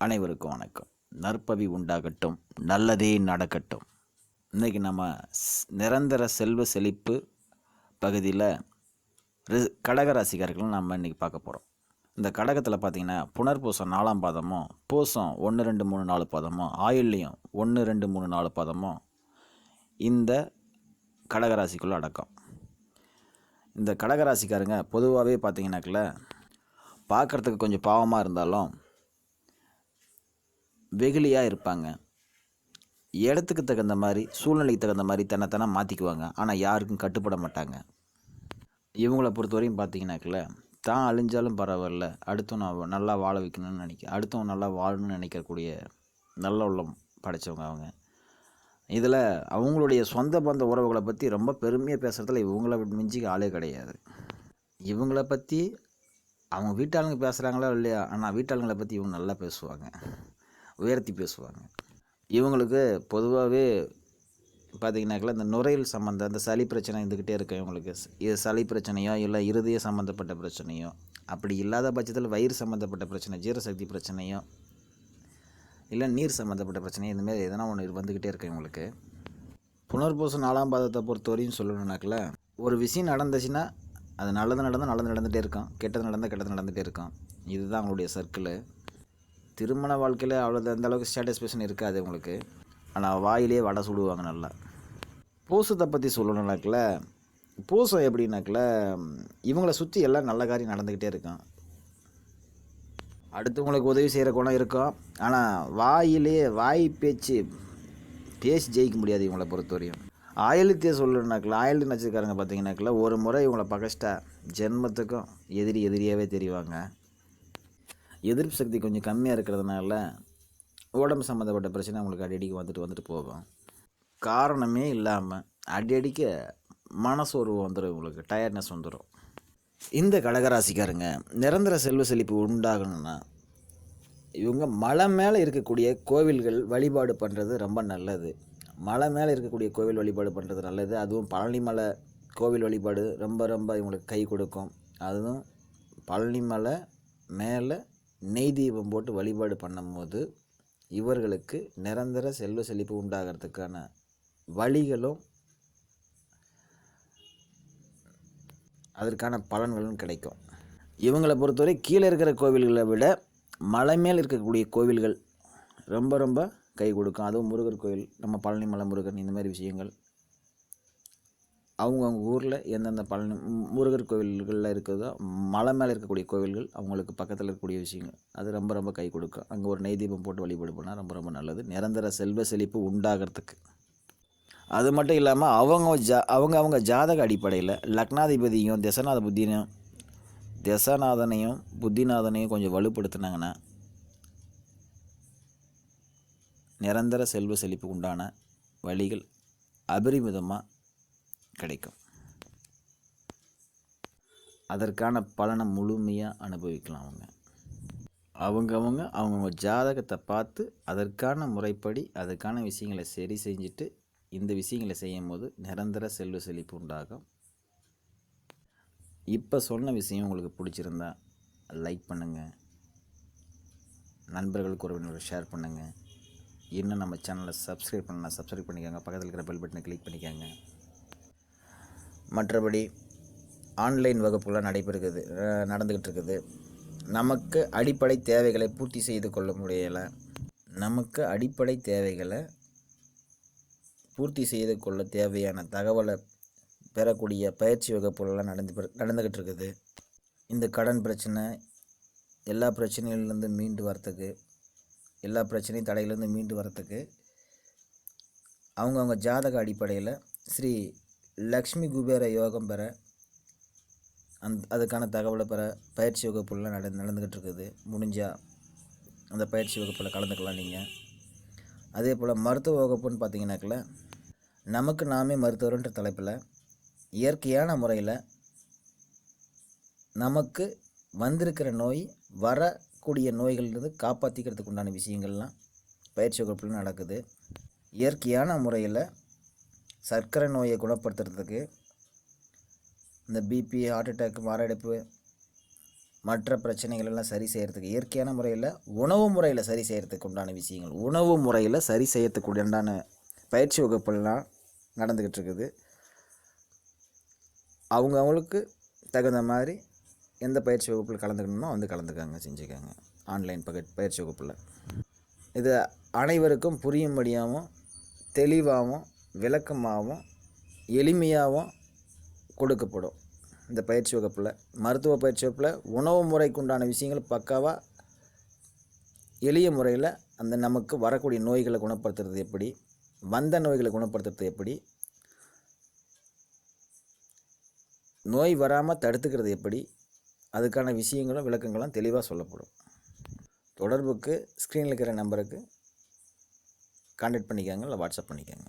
அனைவருக்கும் வணக்கம். நற்பவி உண்டாகட்டும் நல்லதே நடக்கட்டும். இன்றைக்கி நம்ம நிரந்தர செல்வ செழிப்பு பகுதியில் ரி- கடகராசிக்காரர்கள் நம்ம இன்றைக்கி பார்க்க போகிறோம் இந்த கடகத்தில் பார்த்தீங்கன்னா புனர்பூசம் நாலாம் பாதமும் பூசம் ஒன்று ரெண்டு மூணு நாலு பாதமும் ஆயுள்லையும் ஒன்று ரெண்டு மூணு நாலு பாதமும் இந்த கடகராசிக்குள்ளே அடக்கம். இந்த கடகராசிக்காரங்க பொதுவாகவே பார்த்திங்கனாக்கில் பார்க்குறதுக்கு கொஞ்சம் பாவமாக இருந்தாலும் வெகுளியாக இருப்பாங்க. இடத்துக்கு தகுந்த மாதிரி சூழ்நிலைக்கு தகுந்த மாதிரி தன்னைத்தானே மாற்றிக்குவாங்க ஆனால் யாருக்கும் கட்டுப்பட மாட்டாங்க. இவங்கள பொறுத்தவரையும் பார்த்தீங்கன்னாக்கில் தான் அழிஞ்சாலும் பரவாயில்ல அடுத்தவன் நான் நல்லா வாழ வைக்கணும்னு நினைக்க அடுத்தவன் நல்லா வாழணும்னு நினைக்கக்கூடிய நல்ல உள்ளம் படைச்சவங்க அவங்க. இதில் அவங்களுடைய சொந்த பந்த உறவுகளை பற்றி ரொம்ப பெருமையாக பேசுகிறதுல இவங்கள மிஞ்சி ஆளே கிடையாது. இவங்கள பற்றி அவங்க வீட்டாளுங்க பேசுகிறாங்களோ இல்லையா? ஆனால் வீட்டாளுங்களை பற்றி இவங்க நல்லா பேசுவாங்க. உயர்த்தி பேசுவாங்க. இவங்களுக்கு பொதுவாகவே பார்த்திங்கனாக்கில் இந்த நுரையீரல் சம்மந்தம் அந்த சளி பிரச்சனை இருந்துக்கிட்டே இருக்கு இவங்களுக்கு. இது சளி பிரச்சனையோ இல்லை இருதய சம்மந்தப்பட்ட பிரச்சனையோ அப்படி இல்லாத பட்சத்தில் வயிறு சம்மந்தப்பட்ட பிரச்சனை ஜீரசக்தி பிரச்சனையோ இல்லை நீர் சம்மந்தப்பட்ட பிரச்சனையோ இந்தமாரி எதனா ஒன்று வந்துக்கிட்டே இருக்கு இவங்களுக்கு. புனர்பூசம் நாலாம் பாதத்தை பொறுத்தவரையும் சொல்லணுன்னாக்கல ஒரு விஷயம் நடந்துச்சுன்னா அது நல்லது நடந்தால் நல்லது நடந்துகிட்டே இருக்கும். கெட்டது நடந்தால் கெட்டது நடந்துகிட்டே இருக்கும். இதுதான் அவங்களுடைய சர்க்கிள் திருமண வாழ்க்கையில் அவ்வளோ அந்த அளவுக்கு சாட்டிஸ்ஃபேக்ஷன் இருக்காது உங்களுக்கு. ஆனால் வாயிலே வடை சுடுவாங்க நல்லா. பூசத்தை பற்றி சொல்லணுன்னாக்கல பூசம் எப்படின்னாக்கில் இவங்களை சுற்றி எல்லாம் நல்ல காரியம் நடந்துக்கிட்டே இருக்கும். அடுத்தவங்களுக்கு உதவி செய்கிற குணம் இருக்கும். ஆனால் வாயிலே வாய் பேச்சு பேசி ஜெயிக்க முடியாது இவங்கள பொறுத்தவரையும். ஆயுளத்தையே சொல்லணுனாக்கல ஆயுள் நட்சத்திரக்காரங்க பார்த்தீங்கன்னாக்கல ஒரு முறை இவங்கள பகஸ்டா ஜென்மத்துக்கும் எதிரி எதிரியாகவே தெரிவாங்க. எதிர்ப்பு சக்தி கொஞ்சம் கம்மியாக இருக்கிறதுனால உடம்பு சம்மந்தப்பட்ட பிரச்சனை அவங்களுக்கு அடிக்கடி வந்துட்டு வந்துட்டு போகும். காரணமே இல்லாமல் அடிக்கடிக்க மனசோர்வு வந்துடும் இவங்களுக்கு டயர்ட்னஸ் வந்துடும் இந்த கடகராசிக்காரங்க நிரந்தர செல்வ செழிப்பு உண்டாகணும்னா இவங்க மலை மேலே இருக்கக்கூடிய கோவில்கள் வழிபாடு பண்ணுறது ரொம்ப நல்லது. மலை மேலே இருக்கக்கூடிய கோவில் வழிபாடு பண்ணுறது நல்லது. அதுவும் பழனி மலை கோவில் வழிபாடு ரொம்ப ரொம்ப இவங்களுக்கு கை கொடுக்கும். அதுவும் பழனி மலை மேலே நெய் தீபம் போட்டு வழிபாடு பண்ணும்போது இவர்களுக்கு நிரந்தர செல்வ செழிப்பு உண்டாகிறதுக்கான வழிகளும் அதற்கான பலன்களும் கிடைக்கும். இவங்களை பொறுத்தவரை கீழே இருக்கிற கோவில்களை விட மலை மேல் இருக்கக்கூடிய கோவில்கள் ரொம்ப ரொம்ப கை கொடுக்கும். அதுவும் முருகர் கோவில் நம்ம பழனி மலை முருகன் இந்த மாதிரி விஷயங்கள். அவங்கவுங்க ஊரில் எந்தெந்த பழனி முருகர் கோவில்களில் இருக்கிறதோ மலை மேலே இருக்கக்கூடிய கோவில்கள் அவங்களுக்கு பக்கத்தில் இருக்கக்கூடிய விஷயங்கள். அது ரொம்ப ரொம்ப கை கொடுக்கும். அங்கே ஒரு நெய் தீபம் போட்டு வழிபாடு பண்ணால் ரொம்ப ரொம்ப நல்லது. நிரந்தர செல்வ செழிப்பு உண்டாகிறதுக்கு. அது மட்டும் இல்லாமல் அவங்க ஜா அவங்க அவங்க ஜாதக அடிப்படையில் லக்னாதிபதியும் திசநாத புத்தியும் திசநாதனையும் புத்திநாதனையும் கொஞ்சம் வலுப்படுத்தினாங்கன்னா நிரந்தர செல்வ செழிப்பு உண்டான வழிகள் அபரிமிதமாக கிடைக்கும். அதற்கான பலனை முழுமையாக அனுபவிக்கலாம் அவங்க. அவங்கவங்க அவங்கவுங்க ஜாதகத்தை பார்த்து அதற்கான முறைப்படி அதற்கான விஷயங்களை சரி செஞ்சுட்டு இந்த விஷயங்களை செய்யும் போது நிரந்தர செல்வ செழிப்பு உண்டாகும். இப்போ சொன்ன விஷயம் உங்களுக்கு பிடிச்சிருந்தா லைக் பண்ணுங்கள் நண்பர்களுக்கு உறவினர்கள் ஷேர் பண்ணுங்கள் இன்னும் நம்ம சேனலை சப்ஸ்கிரைப் பண்ணலாம் சப்ஸ்கிரைப் பண்ணிக்கோங்க. பக்கத்தில் இருக்கிற பெல் பட்டனை கிளிக் பண்ணிக்கோங்க. மற்றபடி ஆன்லைன் வகுப்புலாம் நடைபெறுகிறது நடந்துக்கிட்டு இருக்குது நமக்கு அடிப்படை தேவைகளை பூர்த்தி செய்து கொள்ள முடியலை நமக்கு அடிப்படை தேவைகளை பூர்த்தி செய்து கொள்ள தேவையான தகவலை பெறக்கூடிய பயிற்சி வகுப்புகள்லாம் நடந்து நடந்துக்கிட்டு இருக்குது இந்த கடன் பிரச்சனை எல்லா பிரச்சனையிலேருந்து மீண்டு வரத்துக்கு எல்லா பிரச்சனையும் தடையிலேருந்து மீண்டு வரத்துக்கு அவங்கவுங்க ஜாதக அடிப்படையில் ஸ்ரீ லக்ஷ்மி குபேர யோகம் பெற அந் அதுக்கான தகவலை பெற பயிற்சி வகுப்புலாம் நட நடந்துக்கிட்டு இருக்குது முடிஞ்சால் அந்த பயிற்சி வகுப்பில் கலந்துக்கலாம் நீங்கள் அதே போல் மருத்துவ வகுப்புன்னு பார்த்தீங்கன்னாக்கல நமக்கு நாமே மருத்துவர்ன்ற தலைப்பில் இயற்கையான முறையில் நமக்கு வந்திருக்கிற நோய் வரக்கூடிய நோய்கள்லேருந்து காப்பாற்றிக்கிறதுக்கு உண்டான விஷயங்கள்லாம் பயிற்சி வகுப்பில் நடக்குது. இயற்கையான முறையில் சர்க்கரை நோயை குணப்படுத்துறதுக்கு இந்த பிபி ஹார்ட் அட்டாக் மாரடைப்பு மற்ற பிரச்சனைகள் எல்லாம் சரி செய்கிறதுக்கு இயற்கையான முறையில் உணவு முறையில் சரி செய்கிறதுக்கு உண்டான விஷயங்கள். உணவு முறையில் சரி செய்யறதுக்கு உண்டான பயிற்சி வகுப்புலாம் நடந்துக்கிட்டு இருக்குது. அவங்க அவங்களுக்கு தகுந்த மாதிரி எந்த பயிற்சி வகுப்பில் கலந்துக்கணுமோ வந்து கலந்துக்காங்க செஞ்சுக்காங்க. ஆன்லைன் பக பயிற்சி வகுப்பில். இது அனைவருக்கும் புரியும்படியாகவும் தெளிவாகவும் விளக்கமாகவும் எளிமையாகவும் கொடுக்கப்படும். இந்த பயிற்சி வகுப்பில் மருத்துவ பயிற்சி வகுப்பில் உணவு முறைக்கு உண்டான விஷயங்கள் பக்காவாக எளிய முறையில் அந்த நமக்கு வரக்கூடிய நோய்களை குணப்படுத்துறது எப்படி வந்த நோய்களை குணப்படுத்துறது எப்படி நோய் வராமல் தடுத்துக்கிறது எப்படி அதுக்கான விஷயங்களும் விளக்கங்களும் தெளிவாக சொல்லப்படும். தொடர்புக்கு ஸ்க்ரீனில் இருக்கிற நம்பருக்கு கான்டாக்ட் பண்ணிக்கோங்க இல்லை வாட்ஸ்அப் பண்ணிக்கோங்க.